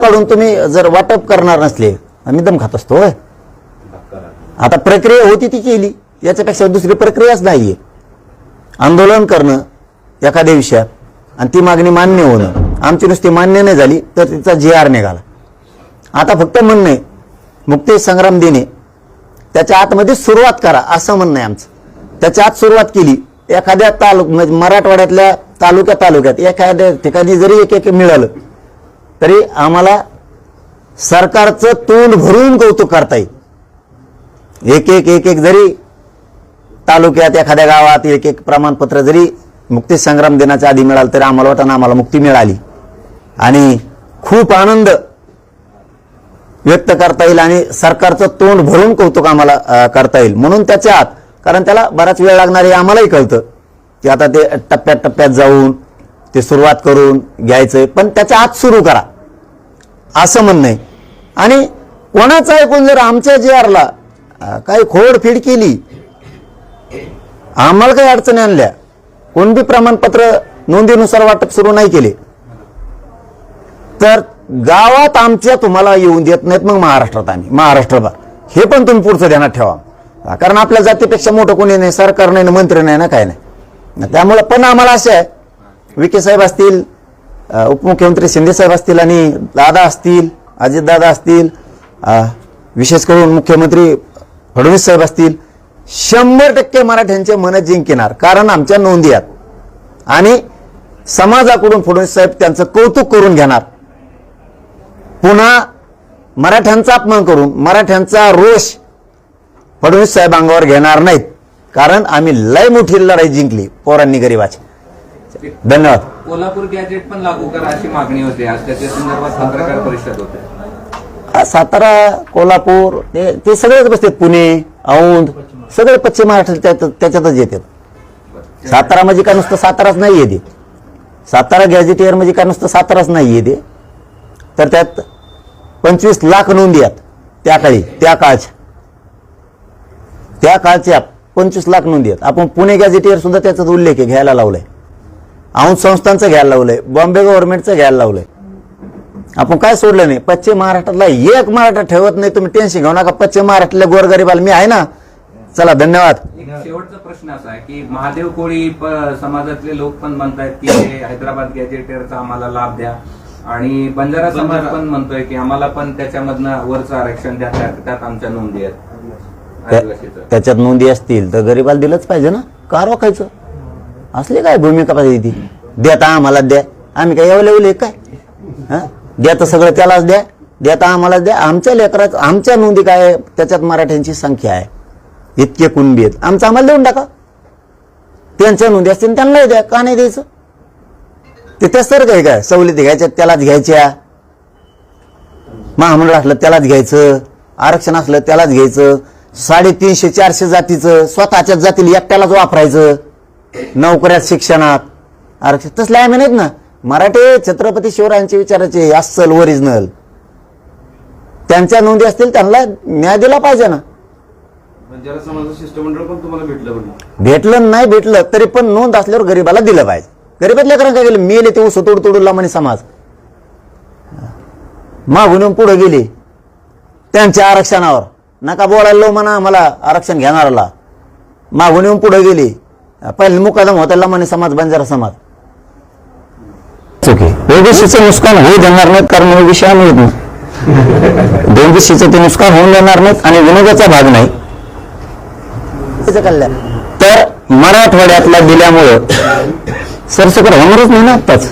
काढून तुम्ही जर वाटप करणार नसले आम्ही दम खात असतो होय? आता प्रक्रिया होती ती केली. याच्यापेक्षा दुसरी प्रक्रियाच नाहीये. आंदोलन करणं एखाद्या विषयात आणि ती मागणी मान्य होणं. आमची नुसती मान्य नाही झाली तर तिचा जी आर निघाला. आता फक्त म्हणणं आहे मुक्ती संग्राम देणे त्याच्या आतमध्ये सुरुवात करा असं म्हणणं आहे आमचं. त्याच्या आत सुरुवात केली एखाद्या तालुक म्हणजे मराठवाड्यातल्या तालुक्या तालुक्यात एखाद्या ठिकाणी जरी एक एक मिळालं तरी आम्हाला सरकारचं तोंड भरून कौतुक करता येईल. एक एक एक एक जरी तालुक्यात एखाद्या गावात एक एक प्रमाणपत्र जरी मुक्ती संग्राम दिनाच्या आधी मिळालं तरी आम्हाला वाटतं आम्हाला मुक्ती मिळाली. आणि खूप आनंद व्यक्त करता येईल आणि सरकारचं तोंड भरून कौतुक आम्हाला करता येईल. म्हणून त्याच्या आत कारण त्याला बराच वेळ लागणार हे आम्हालाही कळतं की आता ते टप्प्यात टप्प्यात जाऊन ते सुरुवात करून घ्यायचंय पण त्याच्या आत सुरू करा. असं म्हणणं आहे आणि कोणाचं ऐकून जर आमच्या जे आरला काही खोडफीड केली आम्हाला काही अडचणी आणल्या कोणती प्रमाणपत्र नोंदीनुसार वाटप सुरू नाही केले तर गावात आमच्या तुम्हाला येऊन देत नाहीत मग महाराष्ट्रात आम्ही. महाराष्ट्रभर हे पण तुम्ही पुढचं ध्यानात ठेवा. कारण आपल्या जातीपेक्षा मोठं कोणी नाही सरकार नाही ना मंत्री नाही ना काय नाही. त्यामुळं पण आम्हाला असं आहे विखे साहेब असतील उपमुख्यमंत्री शिंदे साहेब असतील आणि दादा असतील अजितदादा असतील विशेष करून मुख्यमंत्री फडणवीस साहेब असतील शंभर टक्के मराठ्यांचे मन जिंकणार. कारण आमच्या नोंदी आहेत. आणि समाजाकडून फडणवीस साहेब त्यांचं कौतुक करून घेणार. पुन्हा मराठ्यांचा अपमान करून मराठ्यांचा रोष फडणवीस साहेब अंगावर घेणार नाहीत. कारण आम्ही लय मोठी लढाई जिंकली पोरांनी गरीबाची. धन्यवाद. कोल्हापूर गॅजेट पण लागू करा अशी मागणी होती. आज त्याच्या संदर्भात पत्रकार परिषद होते. सातारा कोल्हापूर ते ते सगळेच बसतात. पुणे औंध सगळे पश्चिम महाराष्ट्र त्याच्यातच येतात. सातारा म्हणजे का नुसतं साताराच नाही येते. सातारा गॅजेटियर म्हणजे का नुसतं साताराच नाही येते. तर त्यात पंचवीस लाख नोंदी आहेत. त्या काळी त्या काळच्या. त्या काळच्या पंचवीस लाख नोंदी आहेत. आपण पुणे गॅजेटियर सुद्धा त्याचाच उल्लेख आहे घ्यायला लावलाय. औंध संस्थांचं घ्यायला लावलंय बॉम्बे गव्हर्नमेंटचं घ्यायला लावलंय. आपण काय सोडलं नाही? पश्चिम महाराष्ट्रातला एक मराठा ठेवत नाही तुम्ही टेन्शन घेऊ नका. पश्चिम महाराष्ट्रातल्या गोरगरीबाला मी आहे ना. चला धन्यवाद. एक शेवटचा प्रश्न असा आहे की महादेव कोळी समाजातले लोक पण म्हणतायत की हे हैदराबाद गॅजेटियरचा आम्हाला लाभ द्या. आणि बंजारा समाज पण म्हणतोय की आम्हाला पण त्याच्यामधनं वरचं आरक्षण द्या त्यात त्यात आमच्या नोंदी आहेत. त्याच्यात नोंदी असतील तर गरीबाला दिलंच पाहिजे ना. का रोखायचं? असली काय भूमिका पाहिजे ती? देता आम्हाला द्या. आम्ही काय एवढे काय? हां? द्या तर सगळं त्यालाच द्या. देता आम्हाला द्या. आमच्या लेकरात आमच्या नोंदी काय त्याच्यात मराठ्यांची संख्या आहे. इतके कुणबी आहेत. आमचं आम्हाला देऊन टाका. त्यांच्या नोंदी असतील त्यांनाही द्या. का नाही द्यायचं? ते त्याच तर काय? सवलती घ्यायच्या त्यालाच घ्यायच्या. महामंडळ असलं त्यालाच घ्यायचं. आरक्षण असलं त्यालाच घ्यायचं. साडेतीनशे चारशे जातीचं स्वतःच्याच जातील एकट्यालाच वापरायचं. नोकऱ्यात शिक्षणात. आरक्षण तसले आम्ही नाहीत ना. मराठी छत्रपती शिवरायांचे विचाराचे अस्सल ओरिजिनल त्यांच्या नोंदी असतील त्यांना न्याय दिला पाहिजे ना. शिष्टमंडळ पण तुम्हाला भेटलं भेटलं नाही भेटलं तरी पण नोंद असल्यावर गरीबाला दिलं पाहिजे. गरीबात लेकरांना काय गेलं मेले ते उसं तोड तोडूला म्हणे समाज. मागून पुढे गेले. त्यांच्या आरक्षणावर. नका बोलायला म्हणा मला आरक्षण घेणाराला मागून येऊन पुढे गेले. पहिले मुकादम होता म्हणे समाज बंजारा समाज. चुकी ओबीसीचं नुकसान होऊ देणार नाहीत कारण ओबीसी आम्ही येत नाही ओबीसीचं ते नुकसान होऊन देणार नाहीत आणि विनोदाचा भाग नाही. कल्याण तर मराठवाड्यातला दिल्यामुळं सरसकट होणारच नाही ना आत्ताच.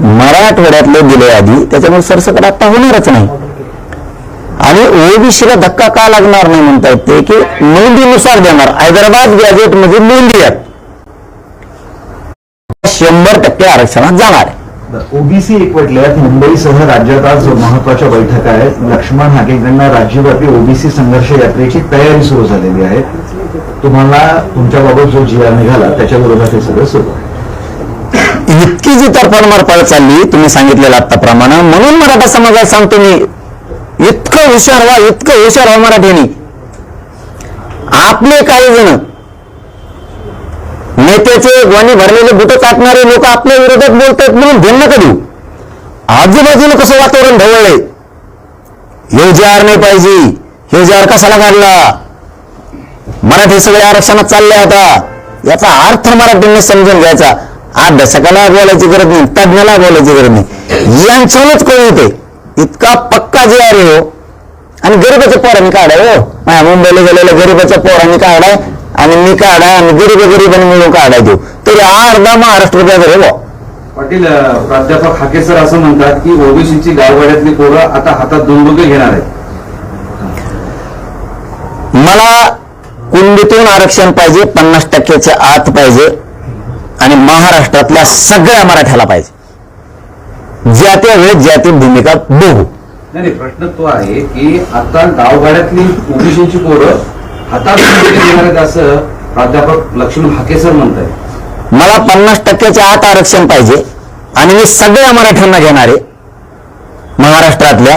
मराठवाड्यातले दिले आधी त्याच्यामुळे सरसकट आत्ता होणारच नाही. आणि ओबीसीला धक्का का लागणार नाही म्हणता येते की नोंदीनुसार देणार. हैदराबाद गॅजेटमध्ये नोंदी आहेत. शंभर टक्के आरक्षणात जाणार आहे. ओबीसी एकवटल्यात मुंबईसह राज्यात आज महत्त्वाच्या बैठका आहेत. लक्ष्मण हाकेकडनं राज्यव्यापी ओबीसी संघर्ष यात्रेची तयारी सुरू झालेली आहे. तुम्हाला तुमच्याबाबत जो जी आर निघाला त्याच्या विरोधात हे सगळं सुरू आहे. इतकी जी तरफडमार पळत चालली तुम्ही सांगितलेलं आत्ताप्रमाणे. म्हणून मराठा समाजात सांगतो मी इतकं हुशार व्हा इतकं हुशार व्हा मराठ्यांनी. आपले काही जण नेत्याचे वाणी भरलेले बुट चाटणारे लोक आपल्या विरोधात बोलतात म्हणून भिन्न कधी आजूबाजूला कसं वातावरण ढवळलंय? हे जे आर नाही पाहिजे हे जे आर कशाला काढला मराठी सगळे आरक्षणात चालले आता. याचा अर्थ मराठीने समजून घ्यायचा. अभ्यासकाला बोलायची गरज नाही तज्ञाला बोलायची गरज नाही. यांच्यावरच कळू होते इतका पक्का जे आर आहे हो. आणि गरीबाच्या पोरांनी काढाय हो. माझ्या मुंबईला गेलेल्या गरीबाच्या पोरांनी काढाय आणि मी काढाय आणि गरीब गरीबांनी मिळून काढाय देऊ तरी अर्धा महाराष्ट्र आहे हो. पाटील प्राध्यापक हाके सर असं म्हणतात की ओबीसीची गावगाड्यातली पोरं आता हातात दोंडुके घेणार आहेत. मला कुंडीतून आरक्षण पाहिजे पन्नास टक्क्याच्या आत पाहिजे आणि महाराष्ट्रातल्या सगळ्या मराठ्याला पाहिजे. ज्या त्या वेळेस ज्या ती भूमिका बघू. नाही नाही, प्रश्न तो आहे की आता गावगाड्यातली ओबीसीची पोरं हातात घेणार आहेत असं प्राध्यापक लक्ष्मण हाके सर म्हणतात मला पन्नास टक्क्याच्या आत आरक्षण पाहिजे आणि मी सगळ्या मराठ्यांना घेणार आहे. महाराष्ट्रातल्या.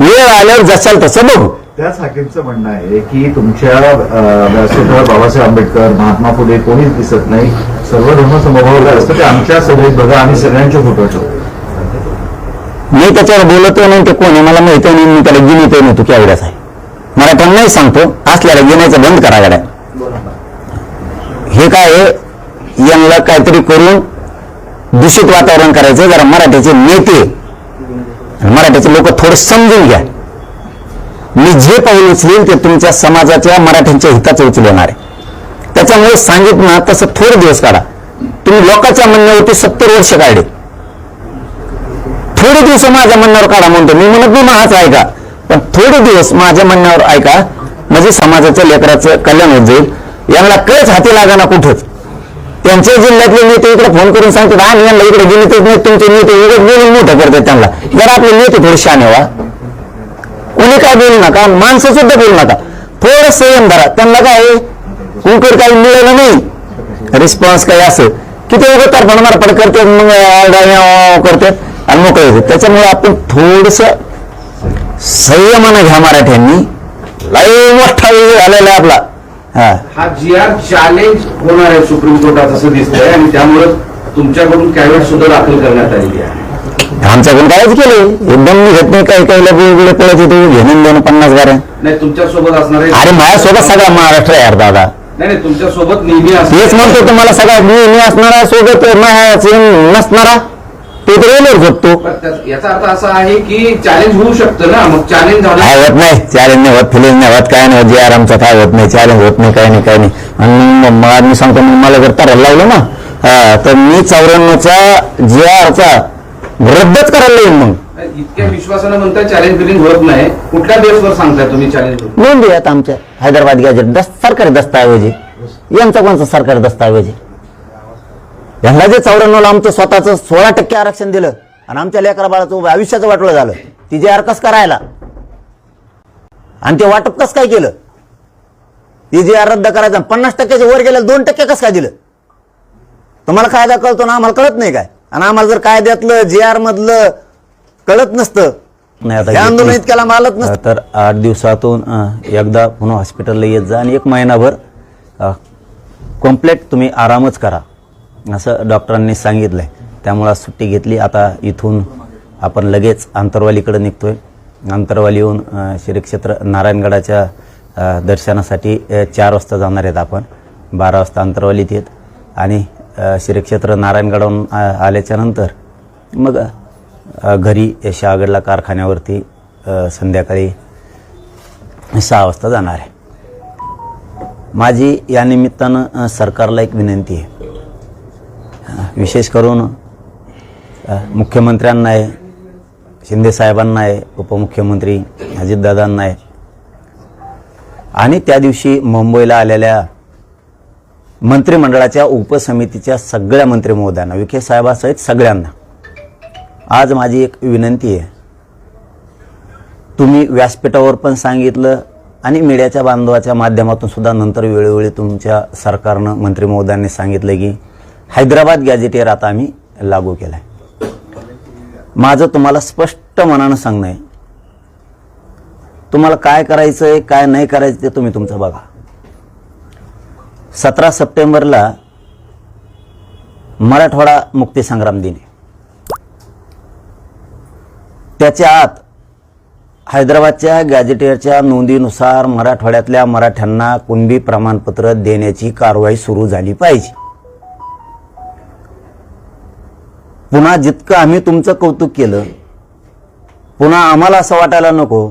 वेळ आल्यावर जसाल तसं बघू. त्याच हाकेमचं म्हणणं आहे की तुमच्या व्यासपीठावर बाबासाहेब आंबेडकर महात्मा फुले कोणीच दिसत नाही. सर्व धर्म समभावलं असतं ते आमच्या सभेत बघा आम्ही सगळ्यांचे फोटो ठेवतो. मी त्याच्यावर बोलतो नाही ते कोण आहे मला माहिती नाही मी त्याला गिनितो नव्हतो की केवढ्याच आहे. मराठ्यांना नाही सांगतो. असल्याला गिनायचं बंद करा गड्या. हे काय आहे, यांना काहीतरी करून दूषित वातावरण करायचं जरा मराठ्याचे नेते मराठ्याचे लोक थोडं समजून घ्या. मी जे पाऊल उचलेल ते तुमच्या समाजाच्या मराठ्यांच्या हिताचं उचलणार आहे. त्याच्यामुळे सांगितलं तसं थोडे दिवस काढा. तुम्ही लोकांच्या म्हणण्यावरती सत्तर वर्ष काढले. थोडे दिवस माझ्या म्हणण्यावर काढा म्हणतो. मी म्हणत नाही महाच ऐका. पण थोडे दिवस माझ्या म्हणण्यावर ऐका. म्हणजे समाजाच्या लेकराचं कल्याण होत जाईल. यांना कळच हाती लागा ना कुठंच. त्यांच्या जिल्ह्यातले नेते इकडे फोन करून सांगतात आणि यांना इकडे गेले नाही तुमचे नेते इकडे बोलून मोठं करतात त्यांना. जर आपले नेते थोडे शाने व्हा. कोणी काय बोलू नका. माणसं सुद्धा बोलू नका. थोडं संयम धरा. त्यांना काय कुंकड काही मिळालं नाही. रिस्पॉन्स काही असं. किती उभं तर मारपड करते मग करतात आणि मोकळे होतात त्याच्यामुळे आपण थोडस संयमानं घ्या मराठ्यांनी. लय मोठा वेळ झालेला आहे आपला. हा. जी आर चॅलेंज होणार आहे सुप्रीम कोर्टात असं दिसतंय आणि त्यामुळे तुमच्याकडून कॅवेट सुद्धा दाखल करण्यात आलेली आहे. आमच्याकडून कायच केलं. एकदम मी घेत नाही काही काही वेगवेगळे पळत होते घेणं देणं पन्नास गाड्या नाही तुमच्यासोबत असणारे अरे माझ्यासोबत सगळा महाराष्ट्र यार दादा. नाही नाही तुमच्यासोबत नेहमी तेच म्हणतो तुम्हाला सगळा मी मी असणारा सोबत नसणारा. ते झोपतो पण त्या- याचा अर्थ असा आहे की चॅलेंज होऊ शकतं ना. मग चॅलेंज काय होत नाही. चॅलेंज नाही होत फिलिंग नाही होत काय नाही होत. जे आरामचं काय होत नाही चॅलेंज होत नाही काय नाही काय नाही. आणि मग मी सांगतो मग मला जर तारायला लावलं ना हा, तर मी चौऱ्याण्णवचा जे आरचा रद्दच करायला येईन मग. इतक्या विश्वासानं म्हणताय चॅलेंज बिलिंग होत नाही. कुठल्या बेसवर सांगताय तुम्ही चॅलेंज नोंदी आहेत आमच्या हैदराबाद गॅजेट सरकारी दस्तावेज. आहे यांचा कोणचा सरकारी दस्तावेज? आहे यांना जे चौऱ्याण्णवला आमचं स्वतःचं सोळा टक्के आरक्षण दिलं आणि आमच्या लेकरा बाळाचं आयुष्याचं वाटलं झालं ती जे कस करायला आणि ते वाटप कस काय केलं? ती जे रद्द करायचं पन्नास टक्क्याच्या वर गेलं दोन टक्के कसं काय दिलं? तुम्हाला कायदा कळतो ना? आम्हाला कळत नाही काय? आणि आम्हाला जर कायद्यातलं जे आर मधलं कळत नसतं नाही आता आंदोलन इतक्याला मालत नसतं. तर आठ दिवसातून एकदा पुन्हा हॉस्पिटलला येत जा आणि एक महिनाभर कम्प्लेट तुम्ही आरामच करा. असं डॉक्टरांनी सांगितलं आहे त्यामुळं सुट्टी घेतली. आता इथून आपण लगेच आंतरवालीकडे निघतोय. आंतरवाली येऊन श्रीक्षेत्र नारायणगडाच्या दर्शनासाठी चार वाजता जाणार आहेत आपण. बारा वाजता आंतरवालीत येत. आणि श्रीक्षेत्र नारायणगडाहून आल्याच्यानंतर मग घरी शहागडला कारखान्यावरती संध्याकाळी सहा वाजता जाणार आहे. माझी या निमित्तानं सरकारला एक विनंती आहे. विशेष करून मुख्यमंत्र्यांना आहे शिंदे साहेबांना आहे उपमुख्यमंत्री अजितदादांना आहे. आणि त्या दिवशी मुंबईला आलेल्या मंत्रिमंडळाच्या उपसमितीच्या सगळ्या मंत्री महोदयांना विखे साहेबासहित सगळ्यांना आज माझी एक विनंती आहे. तुम्ही व्यासपीठावर पण सांगितलं आणि मीडियाच्या बांधवाच्या माध्यमातून सुद्धा नंतर वेळोवेळी तुमच्या सरकारनं मंत्री महोदयांनी सांगितलं की हैदराबाद गॅझेटियर आता आम्ही लागू केला आहे माझं तुम्हाला स्पष्ट मनानं सांगणं आहे. तुम्हाला काय करायचं आहे काय नाही करायचं ते तुम्ही तुमचं बघा. सतरा सप्टेंबरला मराठवाडा मुक्तीसंग्राम दिन आहे. त्याच्या आत हैदराबादच्या गॅझेटियरच्या नोंदीनुसार मराठवाड्यातल्या मराठ्यांना कुणबी प्रमाणपत्र देण्याची कारवाई सुरू झाली पाहिजे. पुन्हा जितकं आम्ही तुमचं कौतुक केलं पुन्हा आम्हाला असं वाटायला नको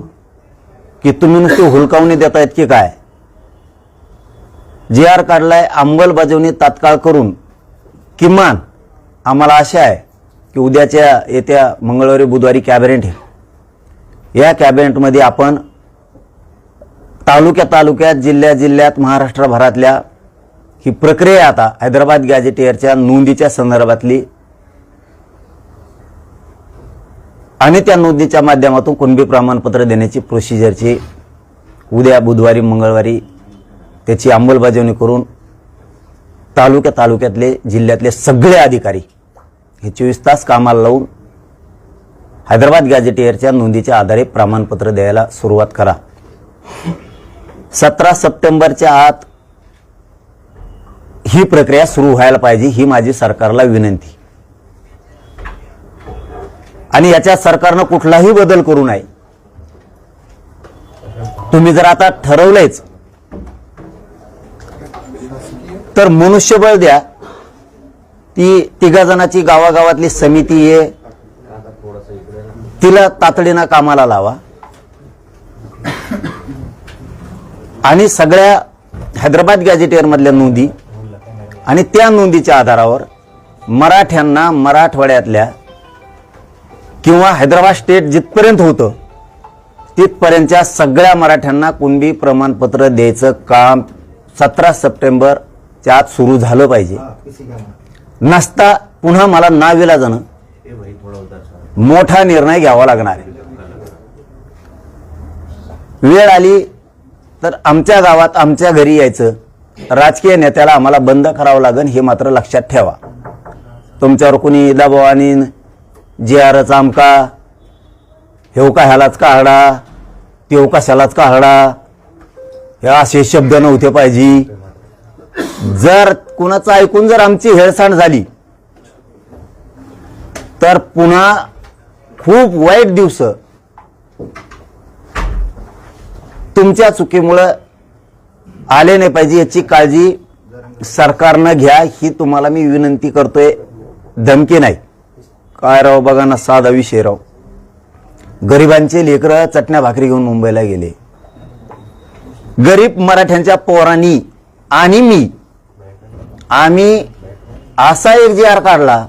की तुम्ही नुसती हुलकावणी देतायत की काय? जी आर काढलाय अंमलबजावणी तात्काळ करून किमान आम्हाला आशा आहे की उद्याच्या येत्या मंगळवारी बुधवारी कॅबिनेट या कॅबिनेटमध्ये आपण तालुक्या तालुक्यात जिल्ह्या जिल्ह्यात महाराष्ट्रभरातल्या ही प्रक्रिया आता हैदराबाद गॅजेटियरच्या नोंदीच्या संदर्भातली आणि त्या नोंदीच्या माध्यमातून कुणबी प्रमाणपत्र देण्याची प्रोसिजरची उद्या बुधवारी मंगळवारी त्याची अंमलबजावणी करून तालुक्या तालुक्यातले जिल्ह्यातले सगळे अधिकारी हे चोवीस तास कामाला लावून हैदराबाद गॅझेटियरच्या नोंदीच्या आधारे प्रमाणपत्र द्यायला सुरुवात करा. सतरा सप्टेंबरच्या आत ही प्रक्रिया सुरू व्हायला पाहिजे ही माझी सरकारला विनंती. आणि याच्यात सरकारनं कुठलाही बदल करू नये. तुम्ही जर आता ठरवलंयच तर मनुष्यबळ द्या. ती तिघा जणाची गावागावातली समिती आहे तिला तातडीनं कामाला लावा. आणि सगळ्या हैदराबाद गॅजेटियर मधल्या नोंदी आणि त्या नोंदीच्या आधारावर मराठ्यांना मराठवाड्यातल्या किंवा हैदराबाद स्टेट जिथपर्यंत होतं तिथपर्यंतच्या सगळ्या मराठ्यांना कुणबी प्रमाणपत्र द्यायचं काम सतरा सप्टेंबरच्या आत सुरू झालं पाहिजे. नसता पुन्हा मला नाविला जाणं मोठा निर्णय घ्यावा लागणार आहे. वेळ आली तर आमच्या गावात आमच्या घरी यायचं. राजकीय नेत्याला आम्हाला बंद करावं लागेल हे मात्र लक्षात ठेवा. तुमच्यावर कोणी दबाव आणीन जे आरच आमका. हेव का ह्यालाच का हरडा तेव कशालाच का हाडा हे असे शब्द नव्हते पाहिजे. जर कुणाचं ऐकून जर आमची हेळसांड झाली तर पुन्हा खूप वाईट दिवस. तुमच्या चुकीमुळं आले नाही पाहिजे याची काळजी सरकारनं घ्या ही तुम्हाला मी विनंती करतोय. धमकी नाही. काय राव? बघा ना साधा विषय राव. गरिबांचे लेकरं चटण्या भाकरी घेऊन मुंबईला गेले. गरीब मराठ्यांच्या पोरांनी आणि मी आम्ही असा एक जी आर काढला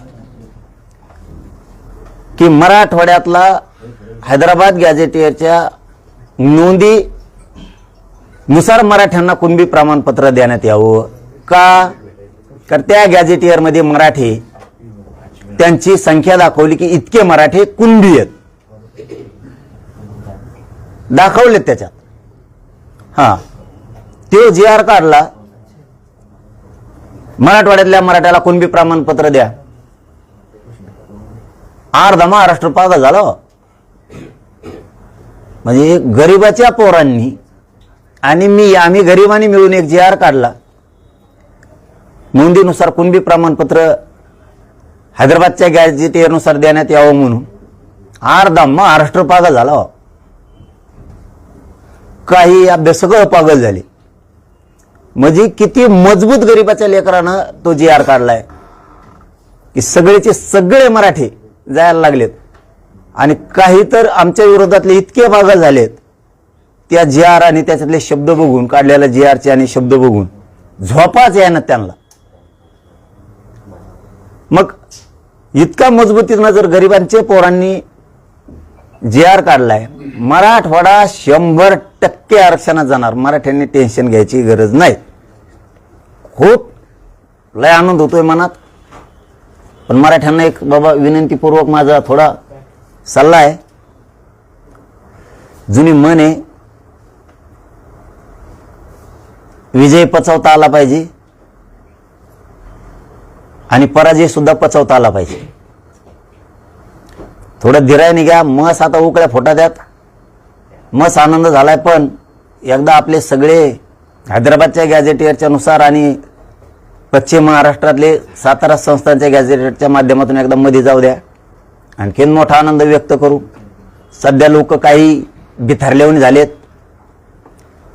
की मराठवाड्यातला हैदराबाद गॅझेटियरच्या नोंदी नुसार मराठ्यांना कुणबी प्रमाणपत्र देण्यात यावं? का? तर त्या गॅझेटियरमध्ये मराठी त्यांची संख्या दाखवली की इतके मराठे कुणबी आहेत. दाखवलेत त्याच्यात. हा. ते जी आर काढला. मराठवाड्यातल्या मराठ्याला कुणबी प्रमाणपत्र द्या. अर्धा महाराष्ट्र पागल झाला. हो. म्हणजे गरिबाच्या पोरांनी आणि मी आम्ही गरिबांनी मिळून एक जी आर काढला. नोंदीनुसार कुणबी प्रमाणपत्र हैदराबादच्या गॅजेटियरनुसार देण्यात यावं म्हणून. अर्धा महाराष्ट्र पागल झाला हो. काही अभ्यास सगळं पागल झाले. म्हणजे किती मजबूत गरिबाच्या लेकरानं तो जी आर काढलाय. की सगळेचे सगळे मराठी जायला लागलेत. आणि काही तर आमच्या विरोधातले इतके पागल झालेत. त्या जी आर आणि त्याच्यातले शब्द बघून काढलेल्या जी आरचे आणि शब्द बघून झोपाच यायना त्यांना. मग इतका मजबूतीनं जर गरिबांचे पोरांनी जे आर काढलाय मराठवाडा शंभर टक्के आरक्षणात जाणार. मराठ्यांनी टेन्शन घ्यायची गरज नाही. खूप लय आनंद होतोय मनात. पण मराठ्यांना एक बाबा विनंतीपूर्वक माझा थोडा सल्ला आहे. जुनी मन आहे विजय पचवता आला पाहिजे. आणि पराजय सुद्धा पचवता आला पाहिजे. थोडं धीराने घ्या मस आता उकळ्या फोटा द्यात मस आनंद झालाय पण एकदा आपले सगळे हैदराबादच्या गॅझेटियरच्या नुसार आणि पश्चिम महाराष्ट्रातले सातारा संस्थांच्या गॅजेटियरच्या माध्यमातून एकदा मध्ये जाऊ द्या. आणखीन मोठा आनंद व्यक्त करू. सध्या लोक काही बिथरलेहून झालेत.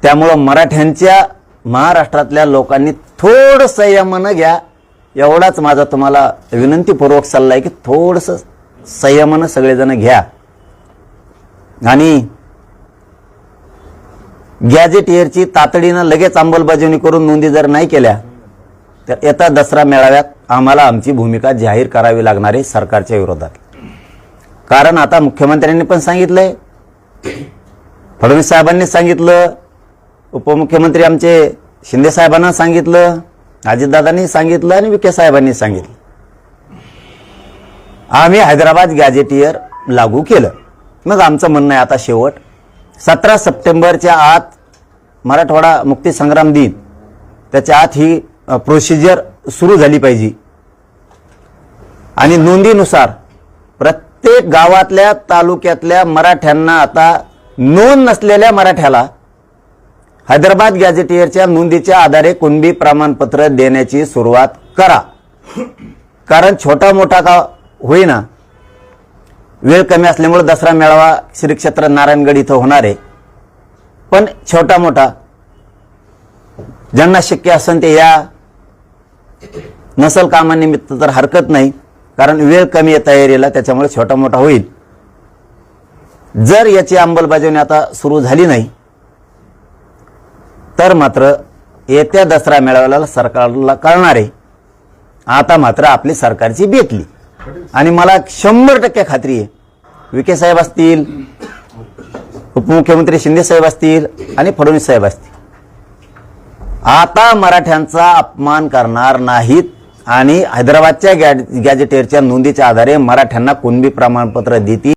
त्यामुळं मराठ्यांच्या महाराष्ट्रातल्या लोकांनी थोडं संयमानं घ्या. एवढाच माझा तुम्हाला विनंतीपूर्वक सल्ला आहे की थोडंसं संयमानं सगळेजण घ्या. आणि गॅजेट इयरची तातडीनं लगेच अंमलबजावणी करून नोंदी जर नाही केल्या तर येत्या दसरा मेळाव्यात आम्हाला आमची भूमिका जाहीर करावी लागणार आहे सरकारच्या विरोधात. कारण आता मुख्यमंत्र्यांनी पण सांगितलंय फडणवीस साहेबांनी सांगितलं उपमुख्यमंत्री आमचे शिंदे साहेबांना सांगितलं अजितदादांनी सांगितलं आणि विखे साहेबांनी सांगितलं. आम्ही हैदराबाद गॅजेटियर लागू केलं. मग आमचं म्हणणं आहे आता शेवट सतरा सप्टेंबरच्या आत मराठवाडा मुक्ती संग्राम दिन त्याच्या आत ही प्रोसिजर सुरू झाली पाहिजे. आणि नोंदीनुसार प्रत्येक गावातल्या तालुक्यातल्या मराठ्यांना आता नोंद नसलेल्या मराठ्याला हैदराबाद गॅझेटियरच्या नोंदीच्या आधारे कुणबी प्रमाणपत्र देण्याची सुरुवात करा. कारण छोटा मोठा का होईना वेळ कमी असल्यामुळे दसरा मेळावा श्री क्षेत्र नारायणगड इथं होणार आहे. पण छोटा मोठा ज्यांना शक्य असेल ते या नसल कामानिमित्त तर हरकत नाही कारण वेळ कमी आहे तयारीला त्याच्यामुळे छोटा मोठा होईल. जर याची अंमलबजावणी आता सुरू झाली नाही तर मात्र येत्या दसरा मेळाव्याला सरकारला कळणार. आहे आता मात्र आपली सरकारची बेतली आणि मला शंभर टक्के खात्री आहे. विखे साहेब असतील उपमुख्यमंत्री शिंदे साहेब असतील आणि फडणवीस साहेब असतील. आता मराठ्यांचा अपमान करणार नाहीत आणि हैदराबादच्या गॅ गॅजेटेरच्या नोंदीच्या आधारे मराठ्यांना कुणबी प्रमाणपत्र देतील?